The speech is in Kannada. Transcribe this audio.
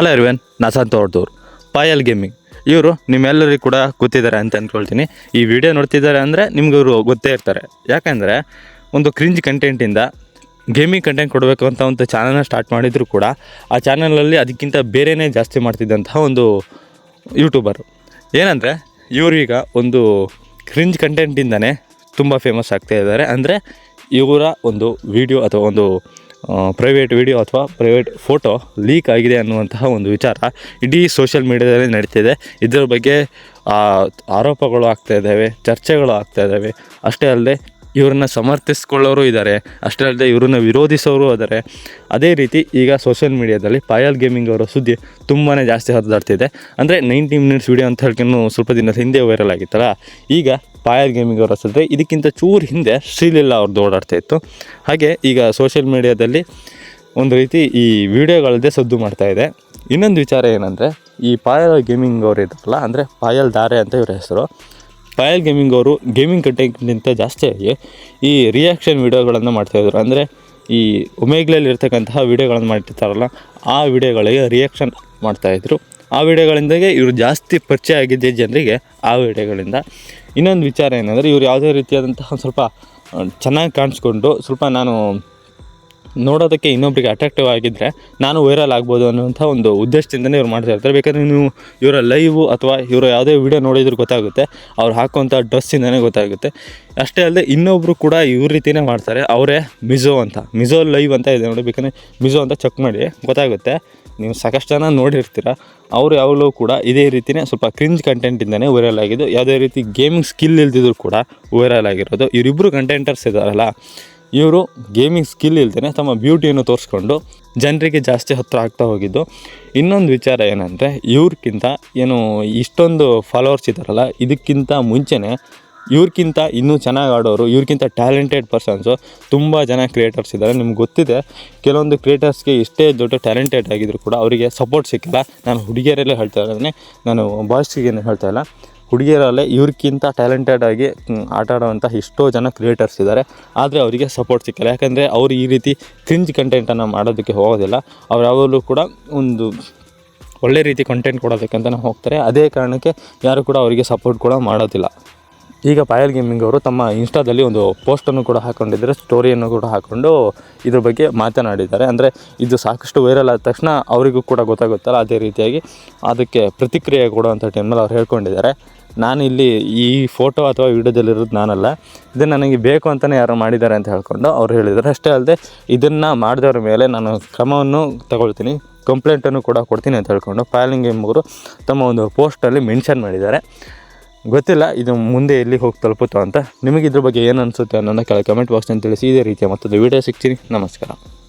ಹಲೋ ಇರ್ವೇನ್ ನಾ ಸಂತೋರ್ದವ್ರು ಪಾಯಲ್ ಗೇಮಿಂಗ್ ಇವರು ನಿಮ್ಮೆಲ್ಲರಿಗೂ ಕೂಡ ಗೊತ್ತಿದ್ದಾರೆ ಅಂತ ಅಂದ್ಕೊಳ್ತೀನಿ ಈ ವಿಡಿಯೋ ನೋಡ್ತಿದ್ದಾರೆ ಅಂದರೆ ನಿಮ್ಗೆ ಇವರು ಗೊತ್ತೇ ಇರ್ತಾರೆ. ಯಾಕೆಂದರೆ ಒಂದು ಕ್ರಿಂಜ್ ಕಂಟೆಂಟಿಂದ ಗೇಮಿಂಗ್ ಕಂಟೆಂಟ್ ಕೊಡಬೇಕು ಅಂತ ಒಂದು ಚಾನಲ್ನ ಸ್ಟಾರ್ಟ್ ಮಾಡಿದರೂ ಕೂಡ ಆ ಚಾನಲಲ್ಲಿ ಅದಕ್ಕಿಂತ ಬೇರೆಯೇ ಜಾಸ್ತಿ ಮಾಡ್ತಿದ್ದಂತಹ ಒಂದು ಯೂಟ್ಯೂಬರು ಏನಂದರೆ ಇವರೀಗ ಒಂದು ಕ್ರಿಂಜ್ ಕಂಟೆಂಟಿಂದನೇ ತುಂಬ ಫೇಮಸ್ ಆಗ್ತಾ ಇದ್ದಾರೆ. ಅಂದರೆ ಇವರ ಒಂದು ವಿಡಿಯೋ ಅಥವಾ ಒಂದು ಪ್ರೈವೇಟ್ ವಿಡಿಯೋ ಅಥವಾ ಪ್ರೈವೇಟ್ ಫೋಟೋ ಲೀಕ್ ಆಗಿದೆ ಅನ್ನುವಂತಹ ಒಂದು ವಿಚಾರ ಇಡೀ ಸೋಷಿಯಲ್ ಮೀಡಿಯಾದಲ್ಲಿ ನಡೀತಿದೆ. ಇದರ ಬಗ್ಗೆ ಆರೋಪಗಳು ಆಗ್ತಾ ಇದ್ದಾವೆ, ಚರ್ಚೆಗಳು ಆಗ್ತಾ ಇದ್ದಾವೆ. ಅಷ್ಟೇ ಅಲ್ಲದೆ ಇವ್ರನ್ನ ಸಮರ್ಥಿಸ್ಕೊಳ್ಳೋರು ಇದ್ದಾರೆ ಅಷ್ಟೇ ಅಲ್ಲದೆ ಇವ್ರನ್ನ ವಿರೋಧಿಸೋರು ಇದ್ದಾರೆ ಅದೇ ರೀತಿ ಈಗ ಸೋಷಿಯಲ್ ಮೀಡಿಯಾದಲ್ಲಿ ಪಾಯಲ್ ಗೇಮಿಂಗ್ ಅವರ ಸುದ್ದಿ ತುಂಬಾ ಜಾಸ್ತಿ ಹರಿದಾಡ್ತಿದೆ ಅಂದರೆ ನೈಂಟಿ ಮಿನಿಟ್ಸ್ ವಿಡಿಯೋ ಅಂತ ಹೇಳ್ಕೊಂಡು ಸ್ವಲ್ಪ ದಿನದ ಹಿಂದೆ ವೈರಲ್ ಆಗಿತ್ತಲ್ಲ, ಈಗ ಪಾಯಲ್ ಗೇಮಿಂಗ್ ಅವರು ಹಸಿದ್ರೆ, ಇದಕ್ಕಿಂತ ಚೂರು ಹಿಂದೆ ಶ್ರೀಲೀಲಾ ಅವ್ರದ್ದು ಓಡಾಡ್ತಾ ಇತ್ತು. ಹಾಗೆ ಈಗ ಸೋಷಿಯಲ್ ಮೀಡಿಯಾದಲ್ಲಿ ಒಂದು ರೀತಿ ಈ ವಿಡಿಯೋಗಳದ್ದೇ ಸದ್ದು ಮಾಡ್ತಾ ಇದೆ. ಇನ್ನೊಂದು ವಿಚಾರ ಏನಂದರೆ, ಈ ಪಾಯಲ್ ಗೇಮಿಂಗ್ ಅವರು ಇದ್ದಾರಲ್ಲ ಅಂದರೆ ಪಾಯಲ್ ದಾರೆ ಅಂತ ಇವರ ಹೆಸರು. ಪಾಯಲ್ ಗೇಮಿಂಗ್ ಅವರು ಗೇಮಿಂಗ್ ಕಂಟೆಂಟ್ಗಿಂತ ಜಾಸ್ತಿಯಾಗಿ ಈ ರಿಯಾಕ್ಷನ್ ವಿಡಿಯೋಗಳನ್ನು ಮಾಡ್ತಾಯಿದ್ರು ಅಂದರೆ ಈ ಉಮೇಗ್ಲಲ್ಲಿ ಇರ್ತಕ್ಕಂತಹ ವಿಡಿಯೋಗಳನ್ನು ಮಾಡ್ತಿರ್ತಾರಲ್ಲ, ಆ ವಿಡಿಯೋಗಳಿಗೆ ರಿಯಾಕ್ಷನ್ ಮಾಡ್ತಾಯಿದ್ರು ಆ ವಿಡಿಯೋಗಳಿಂದಾಗೆ ಇವರು ಜಾಸ್ತಿ ಪರಿಚಯ ಆಗಿದ್ದೆ ಜನರಿಗೆ ಆ ವಿಡಿಯೋಗಳಿಂದ ಇನ್ನೊಂದು ವಿಚಾರ ಏನಂದರೆ ಇವರು ಯಾವುದೇ ರೀತಿಯಾದಂತಹ ಸ್ವಲ್ಪ ಚೆನ್ನಾಗಿ ಕಾಣಿಸ್ಕೊಂಡು ಸ್ವಲ್ಪ ನಾನು ನೋಡೋದಕ್ಕೆ ಇನ್ನೊಬ್ರಿಗೆ ಅಟ್ರಾಕ್ಟಿವ್ ಆಗಿದ್ದರೆ ನಾನು ವೈರಲ್ ಆಗ್ಬೋದು ಅನ್ನೋಂಥ ಒಂದು ಉದ್ದೇಶದಿಂದನೇ ಇವ್ರು ಮಾಡ್ತಾ ಇರ್ತಾರೆ. ಬೇಕಾದ್ರೆ ನೀವು ಇವರ ಲೈವು ಅಥವಾ ಇವರ ಯಾವುದೇ ವಿಡಿಯೋ ನೋಡಿದ್ರು ಗೊತ್ತಾಗುತ್ತೆ, ಅವ್ರು ಹಾಕುವಂಥ ಡ್ರೆಸ್ಸಿಂದನೇ ಗೊತ್ತಾಗುತ್ತೆ. ಅಷ್ಟೇ ಅಲ್ಲದೆ ಇನ್ನೊಬ್ಬರು ಕೂಡ ಇವ್ರ ರೀತಿಯೇ ಮಾಡ್ತಾರೆ. ಅವರೇ ಮಿಝೋ ಅಂತ. ಮಿಝೋ ಲೈವ್ ಅಂತ ಇದೆ ನೋಡಿ, ಬೇಕಾದ್ರೆ ಮಿಝೋ ಅಂತ ಚೆಕ್ ಮಾಡಿ, ಗೊತ್ತಾಗುತ್ತೆ. ನೀವು ಸಾಕಷ್ಟು ಜನ ನೋಡಿರ್ತೀರ. ಅವರು ಯಾವಾಗಲೂ ಕೂಡ ಇದೇ ರೀತಿಯೇ ಸ್ವಲ್ಪ ಕ್ರಿಂಜ್ ಕಂಟೆಂಟಿಂದನೇ ವೈರಲ್ ಆಗಿದ್ದು, ಯಾವುದೇ ರೀತಿ ಗೇಮಿಂಗ್ ಸ್ಕಿಲ್ ಇಲ್ದಿದ್ರು ಕೂಡ ವೈರಲ್ ಆಗಿರೋದು. ಇವರಿಬ್ಬರು ಕಂಟೆಂಟರ್ಸ್ ಇದ್ದಾರಲ್ಲ ಇವರು ಗೇಮಿಂಗ್ ಸ್ಕಿಲ್ ಇಲ್ದೇ ತಮ್ಮ ಬ್ಯೂಟಿಯನ್ನು ತೋರಿಸ್ಕೊಂಡು ಜನರಿಗೆ ಜಾಸ್ತಿ ಹತ್ತಿರ ಆಗ್ತಾ ಹೋಗಿದ್ದು. ಇನ್ನೊಂದು ವಿಚಾರ ಏನಂದರೆ ಇವ್ರಿಗಿಂತ ಏನು ಇಷ್ಟೊಂದು ಫಾಲೋವರ್ಸ್ ಇದ್ದಾರಲ್ಲ ಇದಕ್ಕಿಂತ ಮುಂಚೆನೇ ಇವ್ರಿಗಿಂತ ಇನ್ನೂ ಚೆನ್ನಾಗಿ ಆಡೋರು ಇವ್ರಿಗಿಂತ ಟ್ಯಾಲೆಂಟೆಡ್ ಪರ್ಸನ್ಸು ತುಂಬ ಜನ ಕ್ರಿಯೇಟರ್ಸ್ ಇದ್ದಾರೆ ನಿಮ್ಗೆ ಗೊತ್ತಿದೆ, ಕೆಲವೊಂದು ಕ್ರಿಯೇಟರ್ಸ್ಗೆ ಇಷ್ಟೇ ದೊಡ್ಡ ಟ್ಯಾಲೆಂಟೆಡ್ ಆಗಿದ್ರು ಕೂಡ ಅವರಿಗೆ ಸಪೋರ್ಟ್ ಸಿಕ್ಕಿಲ್ಲ. ನಾನು ಹುಡುಗಿಯರಲ್ಲೇ ಹೇಳ್ತಾ ಇದ್ದೀನಿ ನಾನು ಬಾಯ್ಸ್ಗೇನು ಹೇಳ್ತಾ ಇಲ್ಲ. ಹುಡುಗಿಯರಲ್ಲೇ ಇವ್ರಿಗಿಂತ ಟ್ಯಾಲೆಂಟೆಡ್ ಆಗಿ ಆಟ ಎಷ್ಟೋ ಜನ ಕ್ರಿಯೇಟರ್ಸ್ ಇದ್ದಾರೆ ಆದರೆ ಅವರಿಗೆ ಸಪೋರ್ಟ್ ಸಿಕ್ಕಿಲ್ಲ. ಯಾಕಂದರೆ ಅವರು ಈ ರೀತಿ ಕ್ರಿಂಜ್ ಕಂಟೆಂಟನ್ನು ಮಾಡೋದಕ್ಕೆ ಹೋಗೋದಿಲ್ಲ. ಅವ್ರು ಯಾವಾಗಲೂ ಕೂಡ ಒಂದು ಒಳ್ಳೆ ರೀತಿ ಕಂಟೆಂಟ್ ಕೊಡೋದಕ್ಕೆ ಕೊಡೋದಕ್ಕಂತಲೇ ಹೋಗ್ತಾರೆ. ಅದೇ ಕಾರಣಕ್ಕೆ ಯಾರು ಕೂಡ ಅವರಿಗೆ ಸಪೋರ್ಟ್ ಕೂಡ ಮಾಡೋದಿಲ್ಲ. ಈಗ ಪಾಯಲ್ ಗೇಮಿಂಗ್ ಅವರು ತಮ್ಮ ಇನ್ಸ್ಟಾದಲ್ಲಿ ಒಂದು ಪೋಸ್ಟನ್ನು ಕೂಡ ಹಾಕ್ಕೊಂಡಿದ್ದಾರೆ ಸ್ಟೋರಿಯನ್ನು ಕೂಡ ಹಾಕ್ಕೊಂಡು ಇದ್ರ ಬಗ್ಗೆ ಮಾತನಾಡಿದ್ದಾರೆ. ಅಂದರೆ ಇದು ಸಾಕಷ್ಟು ವೈರಲ್ ಆದ ತಕ್ಷಣ ಅವರಿಗೂ ಕೂಡ ಗೊತ್ತಾಗುತ್ತಲ್ಲ, ಅದೇ ರೀತಿಯಾಗಿ ಅದಕ್ಕೆ ಪ್ರತಿಕ್ರಿಯೆ ಕೊಡುವಂಥ ಟೈಮಲ್ಲಿ ಅವ್ರು ಹೇಳ್ಕೊಂಡಿದ್ದಾರೆ. ಇಲ್ಲಿ ಈ ಫೋಟೋ ಅಥವಾ ವೀಡಿಯೋದಲ್ಲಿರೋದು ನಾನಲ್ಲ ಇದು ನನಗೆ ಬೇಕು ಅಂತಲೇ ಯಾರೋ ಮಾಡಿದ್ದಾರೆ ಅಂತ ಹೇಳ್ಕೊಂಡು ಅವ್ರು ಹೇಳಿದ್ದಾರೆ. ಅಷ್ಟೇ ಅಲ್ಲದೆ ಇದನ್ನು ಮಾಡಿದವ್ರ ಮೇಲೆ ನಾನು ಕ್ರಮವನ್ನು ತಗೊಳ್ತೀನಿ ಕಂಪ್ಲೇಂಟನ್ನು ಕೂಡ ಕೊಡ್ತೀನಿ ಅಂತ ಹೇಳ್ಕೊಂಡು ಪಾಯಲಿಂಗ್ ಎಂಬುವರು ತಮ್ಮ ಒಂದು ಪೋಸ್ಟಲ್ಲಿ ಮೆನ್ಷನ್ ಮಾಡಿದ್ದಾರೆ. ಗೊತ್ತಿಲ್ಲ, ಇದು ಮುಂದೆ ಎಲ್ಲಿ ಹೋಗಿ ತಲುಪುತ್ತೋ ಅಂತ. ನಿಮಗೆ ಇದ್ರ ಬಗ್ಗೆ ಏನು ಅನಿಸುತ್ತೆ ಅನ್ನೋದನ್ನ ಕೆಳಗೆ ಕಮೆಂಟ್ ಬಾಕ್ಸ್ನಲ್ಲಿ ತಿಳಿಸಿ, ಇದೇ ರೀತಿಯ ಮತ್ತೊಂದು ವೀಡಿಯೋ ಸಿಗ್ತೀನಿ. ನಮಸ್ಕಾರ.